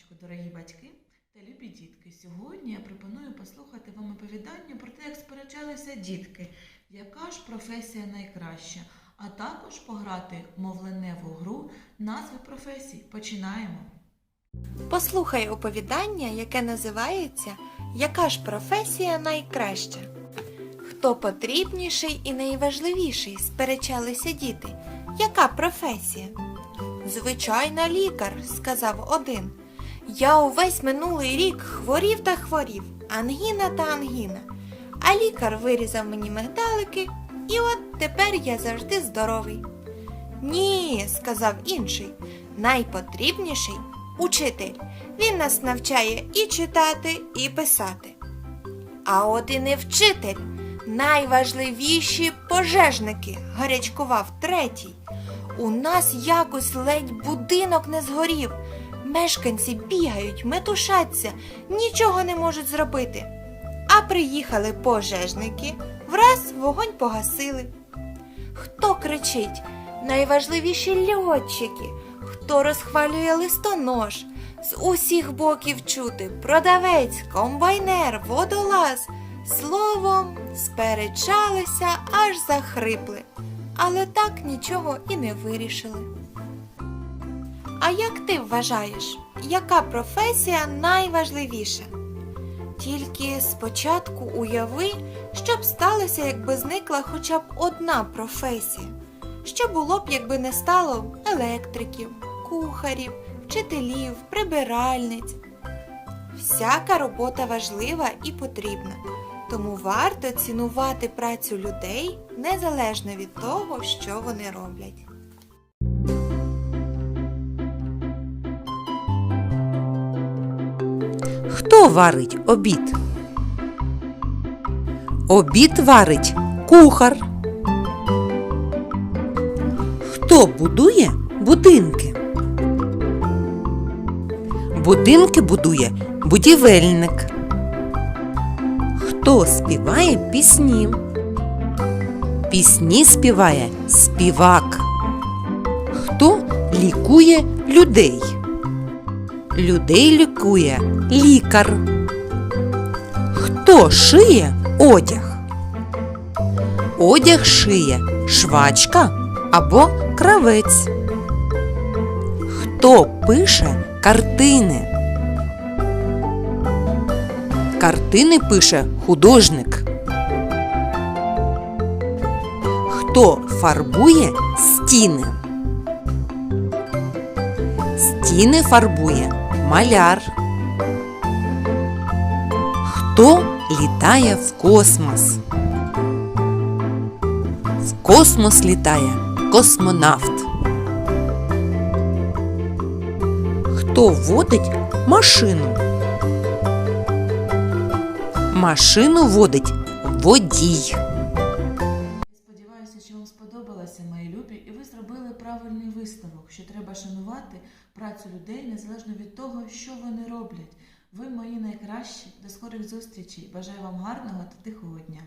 раночку, дорогі батьки та любі дітки. Сьогодні я пропоную послухати вам оповідання про те, як сперечалися дітки, яка ж професія найкраща, а також пограти мовленеву гру назви професій. Починаємо. Послухай оповідання, яке називається Яка ж професія найкраща? Хто потрібніший і найважливіший? сперечалися діти. Яка професія? Звичайна лікар, сказав один. Я увесь минулий рік хворів та хворів, ангіна та ангіна. А лікар вирізав мені мигдалики, і от тепер я завжди здоровий. Ні, сказав інший, найпотрібніший учитель. Він нас навчає і читати, і писати. А от і не вчитель. Найважливіші пожежники, гарячкував третій. У нас якось ледь будинок не згорів. Мешканці бігають, метушаться, нічого не можуть зробити. А приїхали пожежники, враз вогонь погасили. Хто кричить? Найважливіші льотчики, хто розхвалює листонож. З усіх боків чути продавець, комбайнер, водолаз. Словом, сперечалися, аж захрипли, але так нічого і не вирішили. А як ти вважаєш, яка професія найважливіша? Тільки спочатку уяви, що б сталося, якби зникла хоча б одна професія. Що було б, якби не стало електриків, кухарів, вчителів, прибиральниць. Всяка робота важлива і потрібна, тому варто цінувати працю людей незалежно від того, що вони роблять. Хто варить обід? Обід варить кухар. Хто будує будинки? Будинки будує будівельник. Хто співає пісні? Пісні співає співак. Хто лікує людей? Людей лікує лікар. Хто шиє одяг? Одяг шиє швачка або кравець. Хто пише картини? Картини пише художник. Хто фарбує стіни? Стіни фарбує маляр. Хто літає в космос? В космос літає космонавт. Хто водить машину? Машину водить водій. Сподобалося, мої любі, і ви зробили правильний висновок, що треба шанувати працю людей незалежно від того, що вони роблять. Ви мої найкращі. До скорих зустрічей. Бажаю вам гарного та тихого дня.